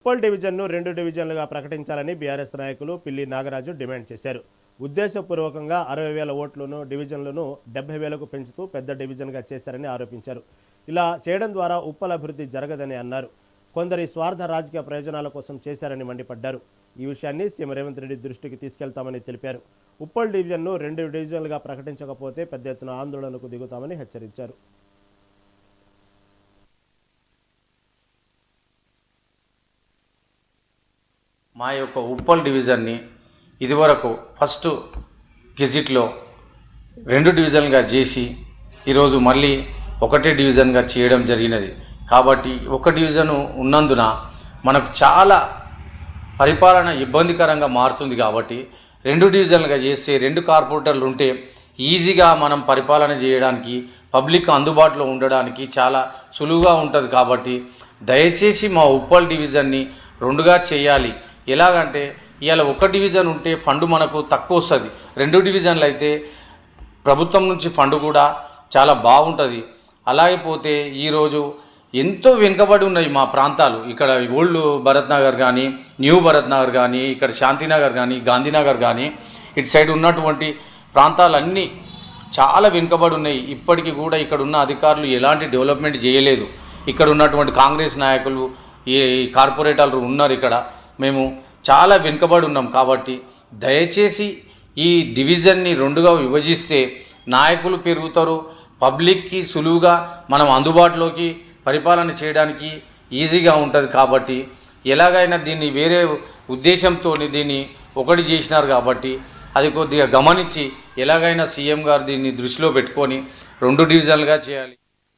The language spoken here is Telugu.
ఉప్పల్ డివిజన్ను రెండు డివిజన్లుగా ప్రకటించాలని బీఆర్ఎస్ నాయకులు పిల్లి నాగరాజు డిమాండ్ చేశారు. ఉద్దేశపూర్వకంగా అరవై వేల ఓట్లను డివిజన్లను డెబ్బై వేలకు పెంచుతూ పెద్ద డివిజన్గా చేశారని ఆరోపించారు. ఇలా చేయడం ద్వారా ఉప్పల్ అభివృద్ధి జరగదని అన్నారు. కొందరి స్వార్థ రాజకీయ ప్రయోజనాల కోసం చేశారని మండిపడ్డారు. ఈ విషయాన్ని సీఎం రేవంత్ రెడ్డి దృష్టికి తీసుకెళ్తామని తెలిపారు. ఉప్పల్ డివిజన్ను రెండు డివిజన్లుగా ప్రకటించకపోతే పెద్ద ఎత్తున ఆందోళనకు దిగుతామని హెచ్చరించారు. మా యొక్క ఉప్పల్ డివిజన్ని ఇదివరకు ఫస్ట్ గెజిట్లో రెండు డివిజన్గా చేసి ఈరోజు మళ్ళీ ఒకటే డివిజన్గా చేయడం జరిగినది. కాబట్టి ఒక డివిజన్ ఉన్నందున మనకు చాలా పరిపాలన ఇబ్బందికరంగా మారుతుంది కాబట్టి రెండు డివిజన్లుగా చేస్తే రెండు కార్పొరేటర్లు ఉంటే ఈజీగా మనం పరిపాలన చేయడానికి పబ్లిక్ అందుబాటులో ఉండడానికి చాలా సులువుగా ఉంటుంది కాబట్టి దయచేసి మా ఉప్పల్ డివిజన్ని రెండుగా చేయాలి. ఎలాగంటే ఇవాళ ఒక డివిజన్ ఉంటే ఫండ్ మనకు తక్కువ వస్తుంది. రెండు డివిజన్లు అయితే ప్రభుత్వం నుంచి ఫండ్ కూడా చాలా బాగుంటుంది. అలాగే పోతే ఈరోజు ఎంతో వెనుకబడి ఉన్నాయి మా ప్రాంతాలు. ఇక్కడ ఓల్డ్ భరత్ నగర్ కానీ న్యూ భరత్ నగర్ కానీ ఇక్కడ శాంతినగర్ కానీ గాంధీనగర్ కానీ ఇటు సైడ్ ఉన్నటువంటి ప్రాంతాలన్నీ చాలా వెనుకబడి ఉన్నాయి. ఇప్పటికీ కూడా ఇక్కడ ఉన్న అధికారులు ఎలాంటి డెవలప్మెంట్ చేయలేదు. ఇక్కడ ఉన్నటువంటి కాంగ్రెస్ నాయకులు ఈ కార్పొరేటర్లు ఉన్నారు ఇక్కడ. మేము చాలా వెనుకబడి ఉన్నాం కాబట్టి దయచేసి ఈ డివిజన్ని రెండుగా విభజిస్తే నాయకులు పెరుగుతారు పబ్లిక్కి సులువుగా మనం అందుబాటులోకి పరిపాలన చేయడానికి ఈజీగా ఉంటుంది కాబట్టి ఎలాగైనా దీన్ని వేరే ఉద్దేశంతో దీన్ని ఒకటి చేసినారు కాబట్టి అది కొద్దిగా గమనించి ఎలాగైనా సీఎం గారు దీన్ని దృష్టిలో పెట్టుకొని రెండు డివిజన్లుగా చేయాలి.